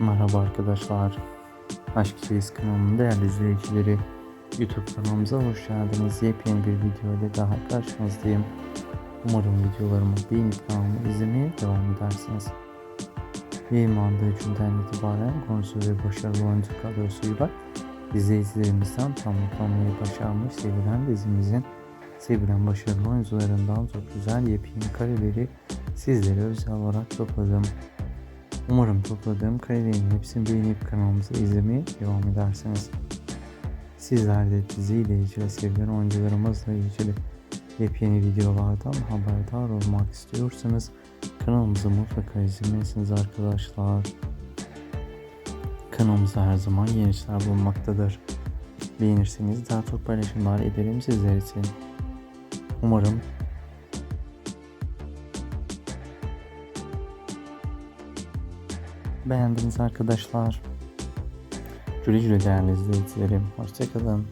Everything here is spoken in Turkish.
Merhaba arkadaşlar. Aşk Çeyiz kanalının değerli izleyicileri. YouTube kanalımıza hoş geldiniz. Yepyeni bir video ile daha karşınızdayım. Umarım videolarımı beğenip kanalımı izlemeye devam edersiniz. Yayınlandığı günden itibaren konusu ve başarılı oyuncu kadrosuyla izleyicilerimizden tamamlamayı başarmış sevilen dizimizin sevilen başarılı oyuncularından çok güzel yepyeni kareleri sizlere özel olarak topladım. Umarım topladığım karelerin hepsini beğenip kanalımızı izlemeye devam edersiniz. Sizler de diziyle ilgili sevilen oyuncularımızla ilgili yepyeni videolardan haberdar olmak istiyorsanız kanalımızı mutlaka izlemelisiniz arkadaşlar. Kanalımızda her zaman yeni işler bulunmaktadır. Beğenirseniz daha çok paylaşımlar ederim sizler için. Umarım beğendiniz arkadaşlar. Güle güle değerli izleyicilerim. Hoşçakalın.